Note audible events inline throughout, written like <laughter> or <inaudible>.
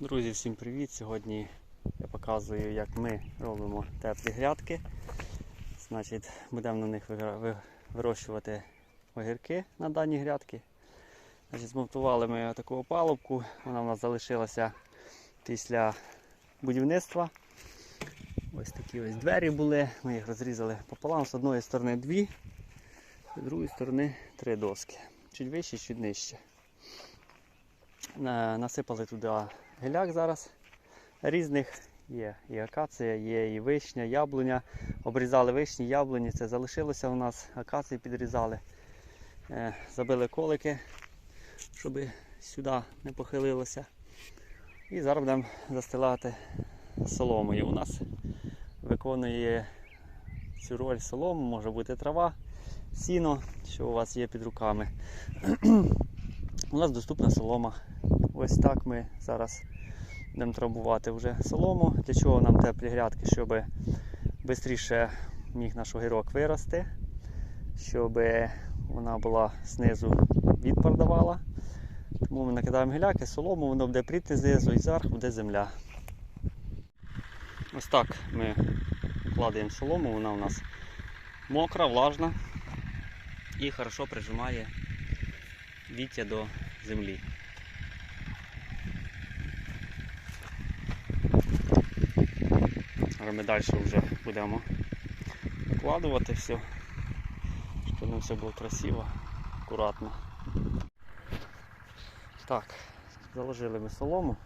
Друзі, всім привіт! Сьогодні я показую, як ми робимо теплі грядки. Значить, будемо на них вирощувати огірки на дані грядки. Значить, змонтували ми таку опалубку, вона в нас залишилася після будівництва. Ось такі ось двері були. Ми їх розрізали пополам. З одної сторони дві, з другої сторони три доски. Чуть вище, чуть нижче. На- Насипали туди геляк зараз різних. Є і акація, є і вишня, яблуня. Обрізали вишні, яблуні. Це залишилося у нас. Акації підрізали. Е, Забили колики, щоб сюди не похилилося. І зараз будемо застилати соломою у нас. Виконує цю роль солому, може бути трава, сіно, що у вас є під руками. <clears throat> У нас доступна солома. Ось так ми зараз будемо трамбувати вже солому. Для чого нам теплі грядки, щоб швидше міг наш огірок вирости, щоб вона була знизу відпродавала. Тому ми накидаємо гіляки, солому, воно буде пріти знизу і зверху буде земля. Ось так ми вкладаємо солому, вона у нас мокра, влажна і хорошо прижимає віття до землі. Але ми далі вже будемо вкладувати все, щоб воно все було красиво, акуратно. Так, заложили ми солому.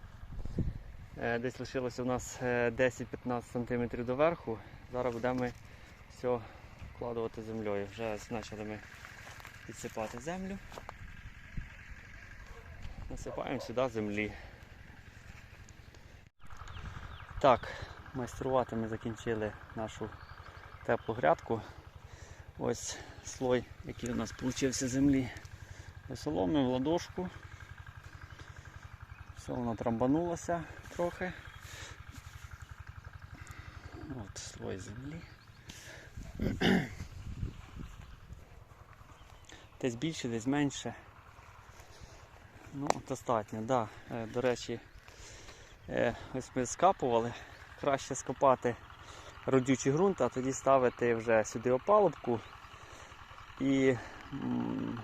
Е, Десь лишилося у нас е, 10-15 см доверху. Зараз будемо все вкладувати землею. Вже почали ми підсипати землю. Насипаємо сюди землі. Так, майструвати ми закінчили нашу теплу грядку. Ось слой, який у нас вийшов землі. Соломи в ладошку. Все воно трамбанулося трохи. От слой землі. Десь більше, десь менше. Ну, достатньо, да. Е, До речі, е, ось ми скапували. Краще скопати родючий ґрунт, а тоді ставити вже сюди опалубку і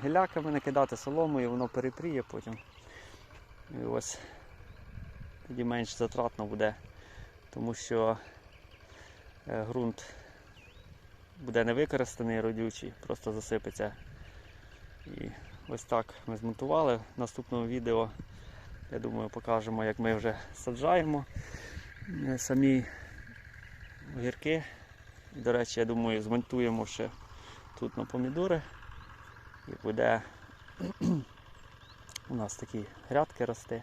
гіляками накидати соломою, воно перепріє потім. І ось тоді менш затратно буде, тому що е, ґрунт буде не використаний родючий, просто засипеться. І ось так ми змонтували. В наступному відео, я думаю, покажемо, як ми вже саджаємо е, самі огірки. До речі, я думаю, змонтуємо ще тут на помідори. І буде <clears throat> у нас такі грядки рости.